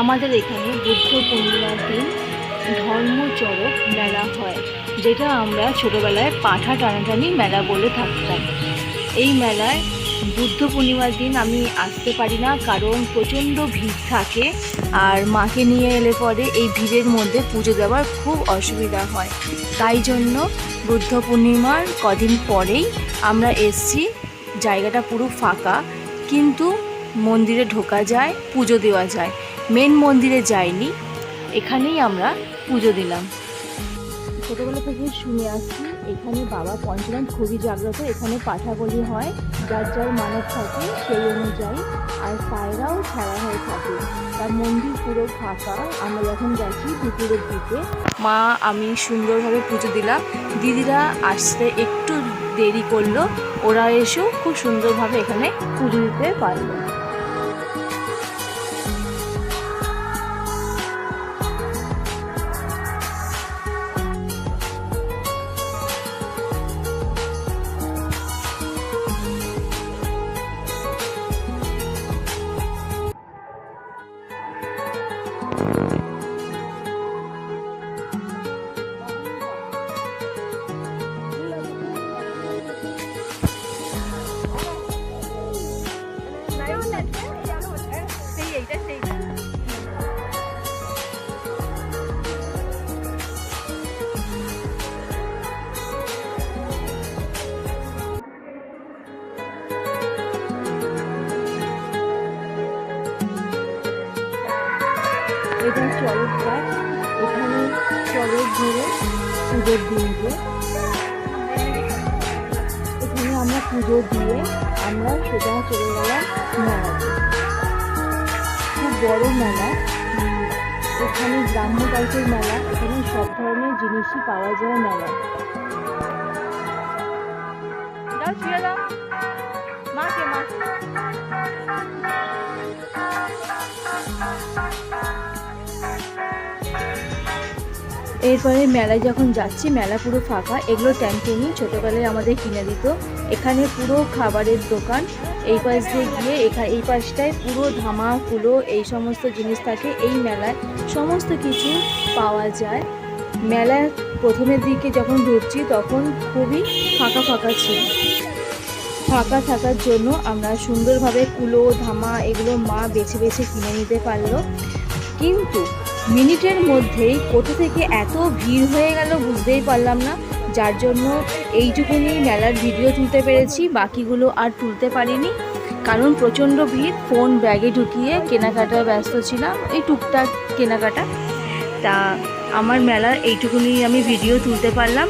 আমাদের এখানে বুদ্ধ পূর্ণিমার দিন ধর্মচরক মেলা হয়, যেটা আমরা ছোটোবেলায় পাঠা টানাটানি মেলা বলে থাকতাম। এই মেলায় বুদ্ধ পূর্ণিমার দিন আমি আসতে পারি না, কারণ প্রচণ্ড ভিড় থাকে আর মাকে নিয়ে এলে পরে এই ভিড়ের মধ্যে পুজো দেওয়ার খুব অসুবিধা হয়। তাই জন্য বুদ্ধ পূর্ণিমার কদিন পরেই আমরা এসছি, জায়গাটা পুরো ফাঁকা, কিন্তু মন্দিরে ঢোকা যায়, পুজো দেওয়া যায়। মেন মন্দিরে যাইনি এখানেই আমরা পুজো দিলাম। ছোটোবেলা থেকে শুনে আসছি এখানে বাবা পঞ্চনাথ খুবই জাগ্রত এখানে পাঠাবলি হয় যার যার মানত থাকে সেই অনুযায়ী আর পায়রাও ছাড়া হয়ে থাকে। তার মন্দির পুরো ফাঁকা আমরা যখন গেছি দুপুরের দিকে। মা আমি সুন্দরভাবে পুজো দিলাম। দিদিরা আসতে একটু দেরি করল ওরা এসেও খুব সুন্দরভাবে এখানে পুজো দিতে পারল। এটা চরক গাছ এখানে চরক ধরে পুজোর দিনকে এখানে আমরা পুজো দিয়ে আমরা সোজা চলে গেলাম মেলা খুব বড় মেলা। এখানে গ্রাম্য টাইপের মেলা, এখানে সব ধরনের জিনিসই পাওয়া যায় মেলা এরপরে মেলায় যখন যাচ্ছি, মেলা পুরো ফাঁকা। এগুলো ট্যাঙ্কেনি ছোটোবেলায় আমাদের কিনে দিত। এখানে পুরো খাবারের দোকান। এই পাশ দিয়ে গিয়ে এখানে এই পাশটায় পুরো ধামা, কুলো, এই সমস্ত জিনিস থাকে। এই মেলায় সমস্ত কিছু পাওয়া যায়। মেলার প্রথমের দিকে যখন ঢুকছি, তখন খুবই ফাঁকা ফাঁকা ছিল। ফাঁকা থাকার জন্য আমরা সুন্দরভাবে কুলো, ধামা এগুলো মা বেছে বেছে কিনে নিতে পারল। কিন্তু মিনিটের মধ্যেই কোথা থেকে এত ভিড় হয়ে গেল বুঝতেই পারলাম না। যার জন্য এইটুকুনি মেলার ভিডিও তুলতে পেরেছি, বাকিগুলো আর তুলতে পারিনি। কারণ প্রচণ্ড ভিড় ফোন ব্যাগে ঢুকিয়ে কেনাকাটায় ব্যস্ত ছিলাম, এই টুকটাক কেনাকাটা। তা আমার মেলার এইটুকুনি আমি ভিডিও তুলতে পারলাম।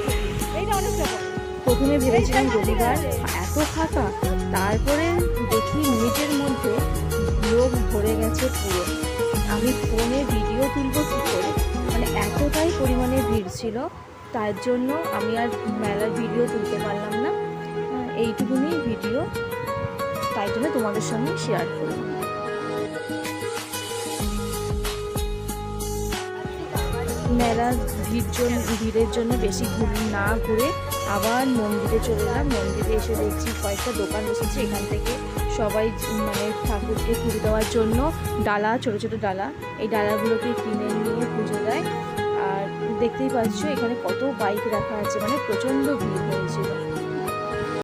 প্রথমে ভেবেছিলাম রবিবার, এত ফাঁকা, তারপরে দেখি মিনিটের মধ্যে লোক ভরে গেছে পুরো। আমি ফোনে ভিডিও তুলবো কী করে? মানে এতটাই পরিমাণে ভিড় ছিল, তার জন্য আমি আর মেলার ভিডিও তুলতে পারলাম না। এইটুকুনি ভিডিও তাই জন্য তোমাদের সঙ্গে শেয়ার করলাম। মেলার ভিড় জন্য, ভিড়ের জন্য বেশি ঘুরে না ঘুরে আবার মন্দিরে চলে এলাম। মন্দিরে এসে দেখছি কয়েকটা দোকান বসেছে। এখান থেকে সবাই মানে ঠাকুরকে পুজো দেওয়ার জন্য ডালা, ছোট ছোট ডালা, এই ডালাগুলোকে কিনে নিয়ে পুজো দেয়। আর দেখতেই পাচ্ছ, এখানে কত বাইক রাখা আছে। মানে প্রচণ্ড ভিড় হয়েছিল।